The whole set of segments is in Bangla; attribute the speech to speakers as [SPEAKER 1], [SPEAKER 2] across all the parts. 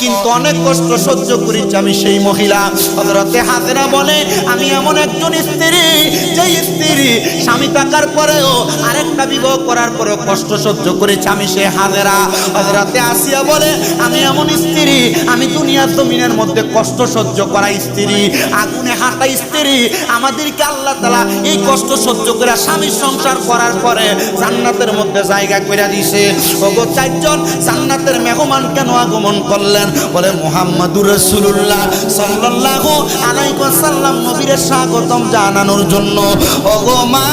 [SPEAKER 1] কিন্তু অনেক কষ্ট সহ্য করেছি আমি সেই মহিলা। হজরতে হাজরা বলে, আমি এমন একজন স্ত্রী যে স্ত্রী স্বামী থাকার পরেও আরেকটা বিবাহ করার পরেও কষ্ট সহ্য করেছি আমি সেই হাজেরা। হজরতে আসিয়া বলে, আমি এমন স্ত্রী, আমি দুনিয়ার জমিনের মধ্যে কষ্ট সহ্য করা স্ত্রী, আগুনে হাঁটা স্ত্রী, আমাদেরকে আল্লাহ তালা এই কষ্ট সহ্য করে স্বামীর সংসার করার পরে জান্নাতের মধ্যে জায়গা করে দিছে ওগো চারজন জান্নাতের মেহমান কেন আগমন করলেন? বলে মোহাম্মদুর রসুল্লাহ সাল্লাল্লাহু আলাইহি ওয়াসাল্লাম নবীর স্বাগতম জানানোর জন্য। ওগো মা,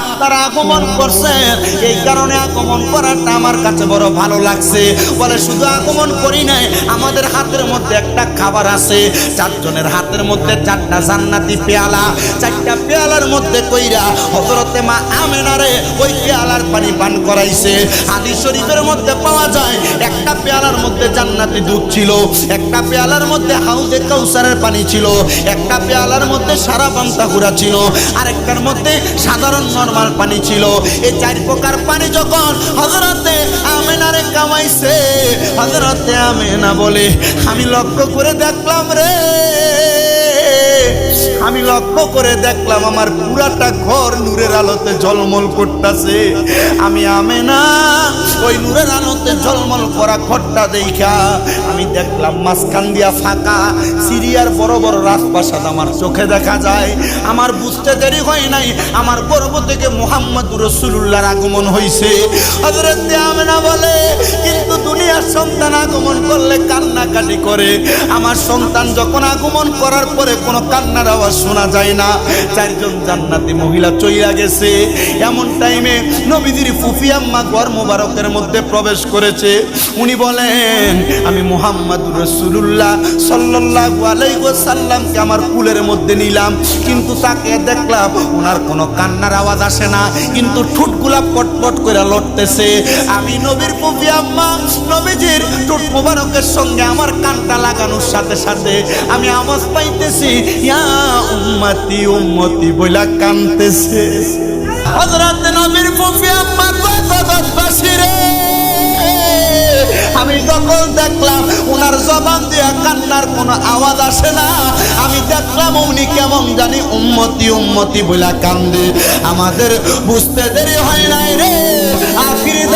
[SPEAKER 1] আপনারা আগমন করছেন এই কারণে আগমন করাটা আমার কাছে বড় ভালো লাগছে। বলে, শুধু আগমন করি নাই, আমাদের হাতের মধ্যে একটা খাবার আছে, চারজনের হাতের মধ্যে চারটা জান্নাতি পেয়ালা, চারটা পেয়ালার মধ্যে কইরা হজরতে মা আমেনারে ওই পানি পান করাইছে। আদি শরীফের মধ্যে পাওয়া যায়, একটা পেয়ালার মধ্যে জান্নাতি দুধ ছিল, একটা পেয়ালার মধ্যে হাউজে কাউসারের পানি ছিল, একটা পেয়ালার মধ্যে সারা পান্তাহুরা ছিল, আরেকটার মধ্যে সাধারণ নর্মাল পানি ছিল। এই চার প্রকার পানি যখন হজরতে আমেনারে কামাইছে হজরতে আমেনা বলে, আমি লক্ষ্য করে দেখলাম রে আমি লক্ষ্য করে দেখলাম আমার পুরাটা ঘর নূরের আলোতে ঝলমল করতেছে। আমি আমে না ওই নূরের আলোতে ঝলমল করা ঘরটা দেখা আমি দেখলাম মাঝখান দিয়া ফাঁকা, সিরিয়ার বড় বড় রাজপ্রাসাদ আমার চোখে দেখা যায়। আমার বুঝতে দেরি হয় নাই, আমার গর্ব থেকে মোহাম্মদ রসুল্লাহর আগমন হয়েছে আমেনা বলে, কিন্তু দুনিয়ার সন্তান আগমন করলে কান্নাকাটি করে। আমার সন্তান যখন আগমন করার পরে কোনো কান্নার আওয়াজ শোনা যায় না। চারজন জান্নাতি মহিলা চইলা গেছে। এমন টাইমে নবীজির ফুফি আম্মা গর মোবারকের মধ্যে প্রবেশ করেছে। উনি বলেন, আমি মোহাম্মদ রসুল্লাহ সাল্লাল্লাহু আলাইহি ওয়াসাল্লামকে আমার কুলের মধ্যে নিলাম। কিন্তু তাকে দেখলাম ওনার কোনো কান্নার আওয়াজ আসে না। কিন্তু ঠুটগুলা পটপট করে লড়তেছে আমি নবীর ফুফি আম্মা, নবীজির ঠোঁট মোবারকের সঙ্গে আমার কানটা লাগানোর সাথে সাথে আমি আওয়াজ পাইতেছি, ইয়া উম্মতি উম্মতি বইলা কানতেছে। হযরত নবীর ফুফি আম্মা আমি যখন দেখলাম ওনার জবান দিয়া কান্নার কোনো আওয়াজ আসে না, আমি দেখলাম উনি কেমন জানি উম্মতি উম্মতি বইলা কান্দে। আমাদের বুঝতে দেরি হয় নাই রে। আখির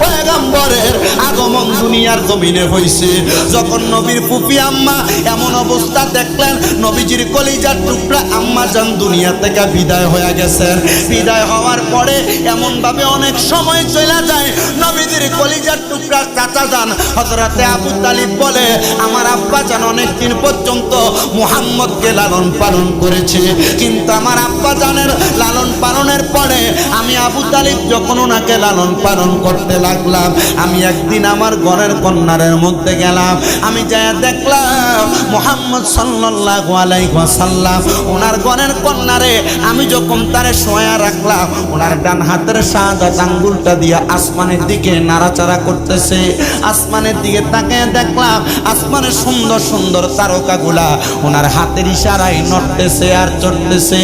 [SPEAKER 1] পয়গাম্বরের আগমন দুনিয়ার জমিনে হইছে। যখন নবীর ফুপি আম্মা এমন অবস্থা দেখলেন, নবীজির কলিজার টুকরা আম্মা যান দুনিয়া থেকে বিদায় হয়ে গেছেন। বিদায় হওয়ার পরে এমন ভাবে অনেক সময় চলে যায়, নবীজির কলিজার টুকরা চাচা যান। হজরতে আবু তালিব বলে, আমার আব্বা যান অনেক দিন পর্যন্ত মুহাম্মদকে লালন পালন করেছে, কিন্তু আমার আব্বা জানের লালন পালনের পরে আমি আবু তালিব যখন ওনাকে লালন পালন করতে লাগলাম, আমি একদিন আমার ঘরের কন্যারের মধ্যে গেলাম। আমি যাই দেখলাম মোহাম্মদ সাল্লাল্লাহু আলাইহি ওয়াসাল্লাম, ওনার ঘরের কন্যারে আমি যখন তারে শোয়া রাখলাম, ওনার ডান হাতের শাহাদাত আঙ্গুলটা দিয়ে আসমানের দিকে নাড়াচাড়া করতেছে। আসমানের দিকে তাকে দেখলাম আসমানের সুন্দর সুন্দর তারকাগুলা ওনার হাতের ইশারায় নড়তেছে আর চড়তেছে।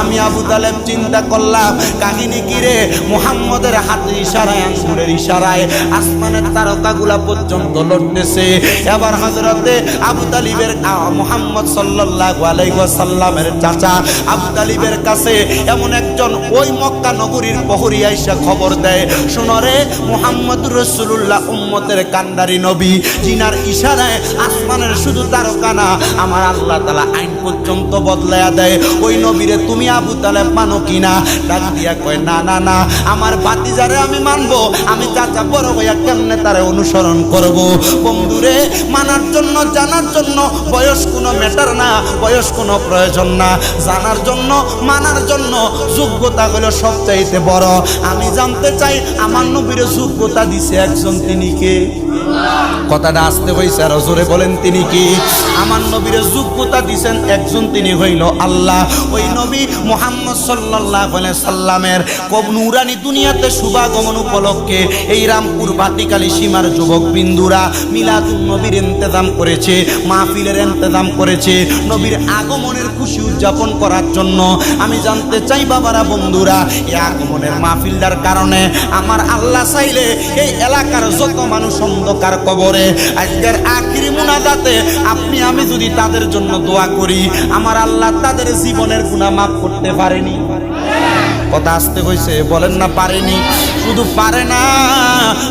[SPEAKER 1] আমি আবু তালেব চিন্তা করলাম, কাহিনী কিরে মুহাম্মদের হাতের ইশারায়, আঙ্গুলের ইশারায়, আসমানের তারকাগুলা পর্যন্ত লড়তেছে। এবার হজরতে আবু তালিবের মুহাম্মদ সাল্লাল্লাহু আলাইহি চাচা আবু তালিবের কাছে এমন একজন ওই মক্কা নগরীর প্রহরী আইসা খবর দেয়, শোনো রে মুহাম্মদ রসুল্লাহ উম্মতের কান্ডারি নবী, জিনার ইশারায় আসমানের শুধু তারকা না, আমার আল্লাহ তালা আইন পর্যন্ত বদলায়া দেয়। ওই নবীরে তুমি আবু তালেব মানো কিনা? ডাক দিয়া কয়, না না না, আমার বাতিজারে আমি মানবো। আমি চাচা বড় হইয়া কেমনে তারে অনুসরণ করব? বন্ধুরে, মানার জন্য, জানার জন্য বয়স কোনো ম্যাটার না, বয়স কোনো প্রয়োজন না। জানার জন্য, মানার জন্য যোগ্যতা হলো সবচাইতে বড়। আমি জানতে চাই, আমার নবীর যোগ্যতা দিছে একজন তিনি কে? কথাটা আসতে হয়েছে আর জোরে বলেন তিনি কি? আমার নবীর যোগ্যতা দিছেন একজন তিনি হইল আল্লাহ। ওই নবী মোহাম্মদ সাল্লাহ সাল্লামের কব নুরানি দুনিয়াতে শুভাগমন উপলক্ষে এই রামপুর বাটিকালী সীমার যুব যুবক বিন্দুরা মিলাদুন নবীর ইন্তজাম করেছে, মাহফিলের ইন্তজাম করেছে, নবীর আগমনের খুশি উদযাপন করার জন্য। আমি জানতে চাই বাবারা, বন্ধুরা, এই আগমনের মাহফিলটার কারণে আমার আল্লাহ চাইলে এই এলাকার যত মানুষ অন্ধকার কবরে, আজকের আখিরি মুনাজাতে আপনি, আমি যদি তাদের জন্য দোয়া করি, আমার আল্লাহ তাদের জীবনের গুনাহ মাফ করতে পারেনি। কথা আসতে হয়েছে বলেন না পারেনি। শুধু পারে না,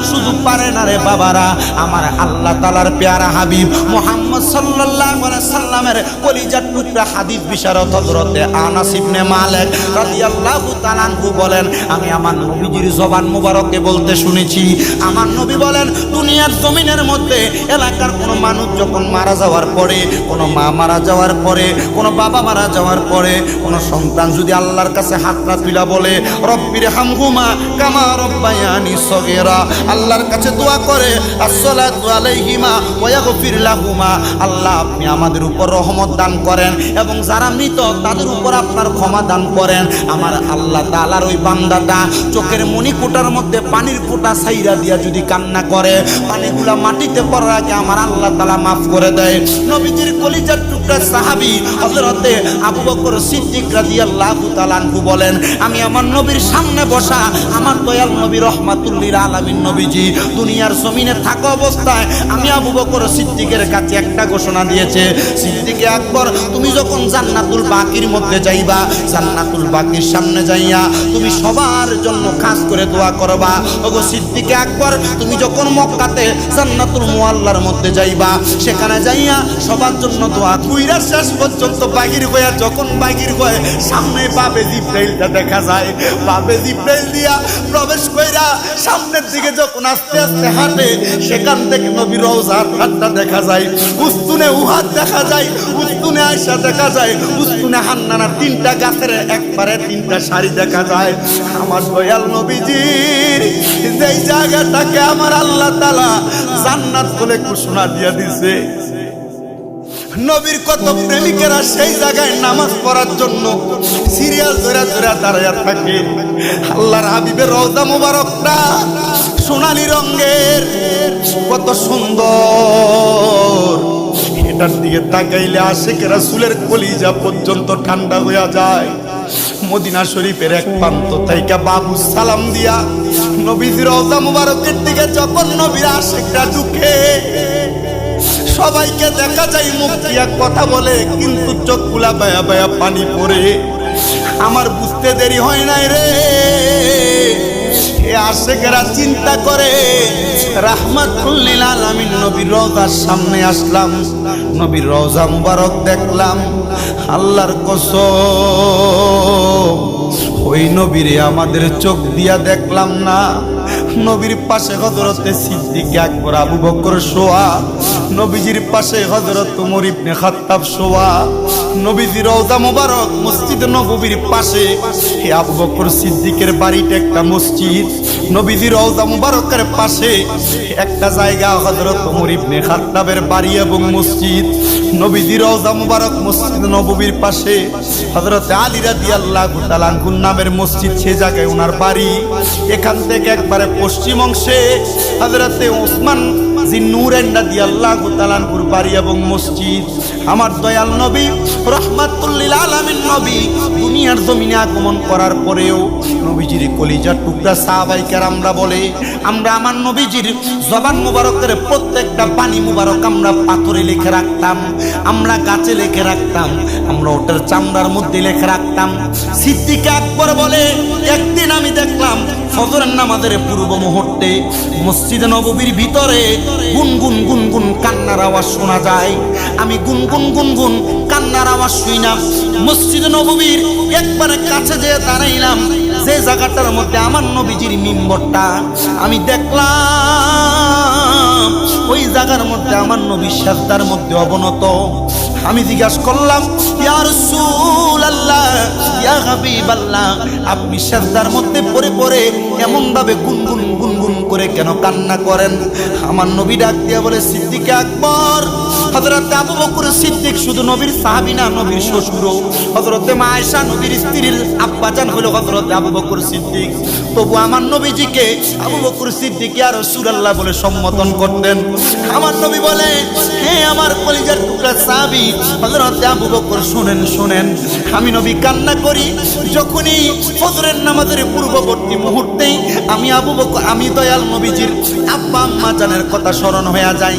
[SPEAKER 1] শুধু পারে না রে বাবারা, আমার আল্লাহ তালার পেয়ারা হাবিব মোহাম্মদ আলাইহি সাল্লামের কলিজার টুকরা হাদিস বিশারদ হযরতে আনাস ইবনে মালিক রাদিয়াল্লাহু তাআলা আনহু বলেন, আমি আমার নবীজির জবান মুবারকে বলতে শুনেছি, আমার নবী বলেন, দুনিয়ার জমিনের মধ্যে এলাকার কোনো মানুষ যখন মারা যাওয়ার পরে, কোনো মা মারা যাওয়ার পরে, কোনো বাবা মারা যাওয়ার পরে, কোনো সন্তান যদি আল্লাহর কাছে হাতটা তুলা বলে, রব্বির হামহুমা কামা রব্বায়ানি সগীরা। আল্লাহর কাছে দোয়া করে, আসসালাতু আলাইহিমা ওয়া ইয়াগফির লাহুমা। আল্লাহ আপনি আমাদের উপর রহমত দান করেন এবং যারা মৃত তাদের উপর আপনার ক্ষমা দান করেন। আমার আল্লাহ তাআলার ওই বান্দাটা চোখের মণিকুটার মধ্যে পানির ফোঁটা সাইরা দিয়া যদি কান্না করে, পানিগুলা মাটিতে পড়ার আগে আমার আল্লাহ তাআলা মাফ করে দেয়। নবীজির কলিজার টুকরা সাহাবী হযরতে আবু বকর সিদ্দিক রাদিয়াল্লাহু তাআলা আনহু বলেন, আমি আমার নবীর সামনে বসা, আমার দয়াল নবী রহমাতুল্লিল আলামিন নবীজি, দুনিয়ার জমিনে থাকা অবস্থায় আমি আবু বকর সিদ্দিকের কাছে একটা ঘোষণা দিয়েছে। সিদ্দিকে আকবর, তুমি যখন জান্নাতুল বাকির মধ্যে যাইবা, জান্নাতুল বাকির সামনে যাইয়া তুমি সবার জন্য খাস করে দোয়া করবা। ওগো সিদ্দিকে আকবর, তুমি যখন মক্কাতে জান্নাতুল মুআল্লার মধ্যে যাইবা, সেখানে যাইয়া সবার জন্য দোয়া কুইরা শেষ পর্যন্ত বাগির হইয়া, যখন বাগির হয়ে সামনে পাবে জিব্রাইলটা দেখা যায়। পাবে জিব্রাইল দিয়া প্রবেশ কইরা সামনের দিকে যখন আস্তে আস্তে হাঁটে, সেখান থেকে নবী রওজার হাতটা দেখা যায়। উস্তুনে উহাত দেখা যায়, উস্তুনে আয়সা দেখা যায়, উস্তুনে হান্নানা তিনটা গাছের একবারে তিনটা শাড়ি দেখা যায়। আমার দয়াল নবীজির যেই জায়গাটাকে আমার আল্লাহ তালা জান্নাত বলে ঘোষণা দিয়া দিছে। নবীর কত প্রেমিকেরা সেই জায়গায় নামাজ পড়ার জন্য সিরিয়াল ধরে ধরে দাঁড়াইয়া থাকে। আল্লাহর হাবিবের রওজা মুবারকটা সোনালি রঙের। কত সুন্দর। এটার দিকে তাকাইলে আশেখ রাসুলের কলিজা পর্যন্ত ঠান্ডা হইয়া যায়। মদিনা শরীফের এক প্রান্ত তাইকা বাবু সালাম দিয়া নবীজির রওজা মুবারকের দিকে যখন নবীর আশেখটা ঢুকে সবাইকে দেখা যায়, মুখ দিয়া কথা বলে, কিন্তু চোখগুলা বায়া বায়া পানি পরে আমার বুঝতে দেরি হয় নাই রে। আশেকেরা চিন্তা করে, রাহমাতুল্লিল আলামিন নবীর রওজার সামনে আসলাম। নবীর রওজা মুবারক দেখলাম, আল্লাহর কসম। ওই নবীরে আমাদের চোখ দিয়া দেখলাম না। নবীর পাশে হজরতে সিদ্দিক আকবর আবু বকর শোয়া, নবীজির পাশে হজরত উমর ইবনে খাত্তাব শোয়া, নবীজির রওজা মোবারক মসজিদ নববীর পাশে। হে আবু বকর সিদ্দিকের বাড়িটা একটা মসজিদ, নবীজির রওজা মোবারকের পাশে। একটা জায়গা হজরত উমর ইবনে খাত্তাবের বাড়ি এবং মসজিদ, নবীজির রওজা মোবারক মসজিদ নববীর পাশে। হজরত আলী রাদিয়াল্লাহু তাআলা নামের মসজিদ সে জায়গায় ওনার বাড়ি। এখান থেকে একবারে পশ্চিম অংশে হজরতে ওসমান বাড়ি এবং মসজিদ। আমার দয়াল নবী রহমাতুল্লিল আলামিন নবী, দুনিয়ার জমিনে আগমন করার পরেও নবীজির কলিজার টুকরা সাহাবাইকার আমরা বলে, আমরা আমার নবীজির জবান মুবারকের প্রত্যেকটা পানি মুবারক আমরা পাথরে লিখে রাখতাম, আমরা গাছে লিখে রাখতাম, আমরা ওটার চামড়ার মধ্যে লিখে রাখতাম। সিদ্দিকে আকবর বলে, একদিন আমি দেখলাম ফজরের নামাজের পূর্ব মুহূর্তে মসজিদ নববীর ভিতরে গুনগুন গুনগুন কান্নার আওয়াজ শোনা যায়। আমি গুনগুন গুনগুন কান্নার আওয়াজ শুইলাম মসজিদ নববীর একবারে কাছে যেয়ে দাঁড়াইলাম। যে জায়গাটার মধ্যে আমার নবীজির মিম্বরটা, আমি দেখলাম ওই জায়গার মধ্যে আমার নবী সাজদার মধ্যে অবনত। আমি জিজ্ঞাসা করলাম ইয়ার সুল আল্লাহ ইয়া হাবিবাল্লাহ, আপনি সেজদার মধ্যে পড়ে পড়ে এমন ভাবে গুনগুন গুনগুন করে কেন কান্না করেন? আমার নবী ডাক দিয়া বলে, সিদ্দিক আকবর, হযরত আবু বকর সিদ্দিক শুধু নবীর সাহাবী না, নবীর শ্বশুর হযরতে মা আয়েশা নবীর স্ত্রীর আব্বাজান হলো হযরত আবু বকর সিদ্দিক। তবু আমার নবীজিকে আবু বকর সিদ্দিক আর রাসূলুল্লাহ বলে সম্বোধন করতেন। আমার নবী বলে, হে আমার কলিজার টুকরা সাবি হজরত আবু বকর শুনেন শুনেন, আমি নবী কান্না করি, যখনই ফজরের নামাজের পূর্ববর্তী মুহূর্তেই আমি আবু বকর, আমি দয়াল নবীজির আব্বা আম্মা জানের কথা স্মরণ হয়ে যায়